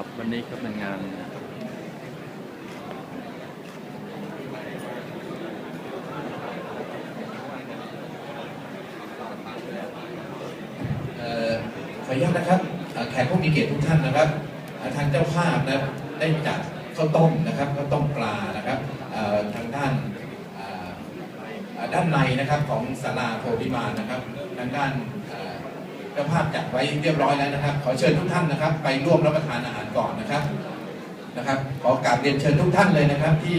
ครับ วันนี้ก็เป็นงานเอ่อขออนุญาตนะครับแขกผู้มีเกียรติทุกท่านนะครับ ทางเจ้าภาพนะได้จัดข้าวต้มนะครับข้าวต้มปลานะครับทางด้านด้านในนะครับของศาลาโพธิมานนะครับ ทางด้าน เอ่อเจ้าภาพจัดไว้เรียบร้อยแล้วนะครับ ขอเชิญทุกท่านนะครับ ไปร่วมรับประทานอาหารก่อนนะครับนะครับ ขอกราบเรียนเชิญทุกท่านเลยนะครับ ที่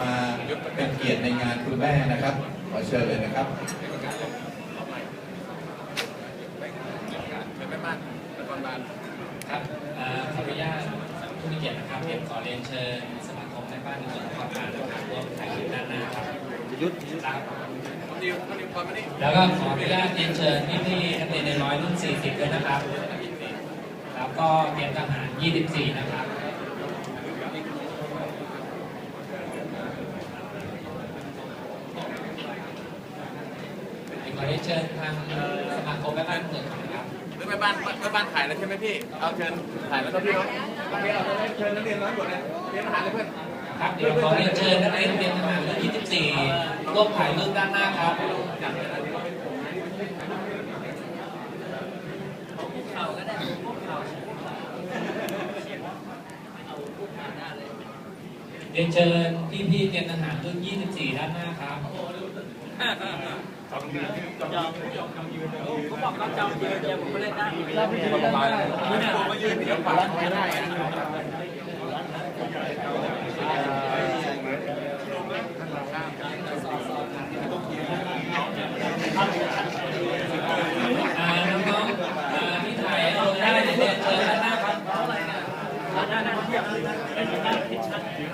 มาเป็นเกียรติในงานคุณแม่นะครับ ขอเชิญเลยนะครับครับเอ่อขออนุญาตผู้มีเกียรตินะครับเรียนขอเรียนเชิญสมาคมแม่บ้านในเมืองนครปฐมนะครับร่วมถ่ายคลิปด้านหน้าครับยุทธครับ แล้วก็ขออนุญาตเรียนเชิญพี่พี่ๆนักเรียนในร้อยรุ่น 40 ด้วยนะครับ แล้วก็เตรียมทหาร 24 นะครับขอเรียนเชิญทางสมาคมแม่บ้านเมืองครับหรือแม่บ้านแม่บ้านถ่ายแล้วใช่ไหมพี่ เอาเชิญถ่ายแล้วก็พี่เนาะโอเคเอาเลยเชิญนักเรียนน้อยหมดเลยเรียนอาหารเลยเพื่อน ครับเดี๋ยวขอเรียนเชิญนักเรียนเตรียมทหารเรื่น24ร่วมถ่ายรูปด้านหน้าครับเรียนเชิญพี่ๆเตรียมทหารรุ่น24 ด้านหน้าครับจำยืนจำยืนจำยืนเขาบอกว่าจำยืนเดียวผมไม่เล่นได้เราไม่ยนได้ไม่ยืนเดี๋ยวไม่ได้าน้องๆอ่าที่ถ่ายลงได้เรียนเชิญด้านหน้าครับ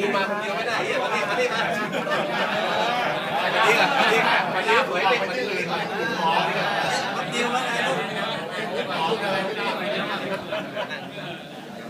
ดูมาคนเดียวไม่ได้เหี้ยมาดิมาดิมามาดิมาดิมาดิสวยดิมาดิเลยเดียวมาไหนลูก